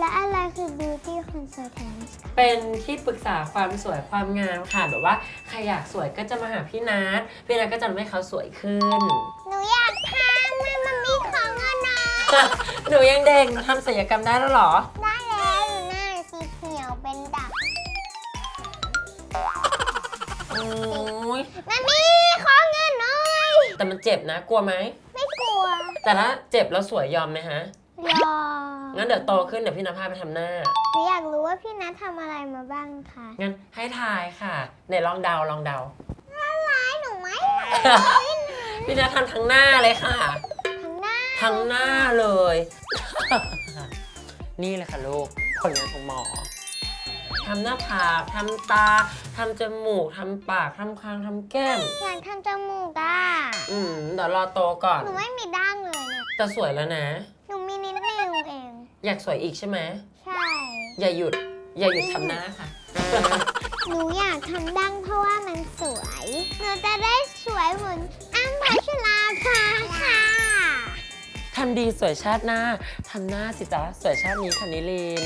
และอะไรคือ beauty consultant เป็นที่ปรึกษาความสวยความงามค่ะ แบบว่าใครอยากสวยก็จะมาหาพี่นัทพี่นัทก็จะทำให้เขาสวยขึ้น หนูอยากทำมันมันมีของเงินนะหนูยังเด็กหนูทำศัลยกรรมได้แล้วเหรอ ได้แล้วหนูหน้าสีเขียวเป็นดักโอ้ยมันมีของเงินน้อยแต่มันเจ็บนะ กลัวไหมไม่กลัวแต่ถ้าเจ็บแล้วสวยยอมไหมฮะ ยอม งั้นเดี๋ยวโตขึ้นเดี๋ยวพี่นภาไปทำหน้า หนูอยากรู้ว่าพี่นัททำอะไรมาบ้างคะงั้นให้ทายค่ะไหนลองเดาลองเดา ร้ายหนูไหมพี่นัททำทั้งหน้าเลยค่ะ ทั้งหน้าทั้งหน้าเลย นี่แหละค่ะลูกผลงานของหมอทำหน้าผากทำตาทำจมูกทำปากทำคางทำแก้ม อยากทำจมูกอะอืมเดี๋ยวรอโตก่อน หนูไม่มีดั้งเลยเนี่ยแต่สวยแล้วนะหนูมีนิดนึงเองอยากสวยอีกใช่ไหม ใช่ อย่าหยุด อย่าหยุดทำหน้าค่ะ หนูอยากทำดั้งเพราะว่ามันสวย หนูจะได้สวยเหมือนอ้ำพัชราภาค่ะ ทำดีสวยชาติหน้า ทำหน้าสิจ๊ะ สวยชาตินี้ค่ะนิลิน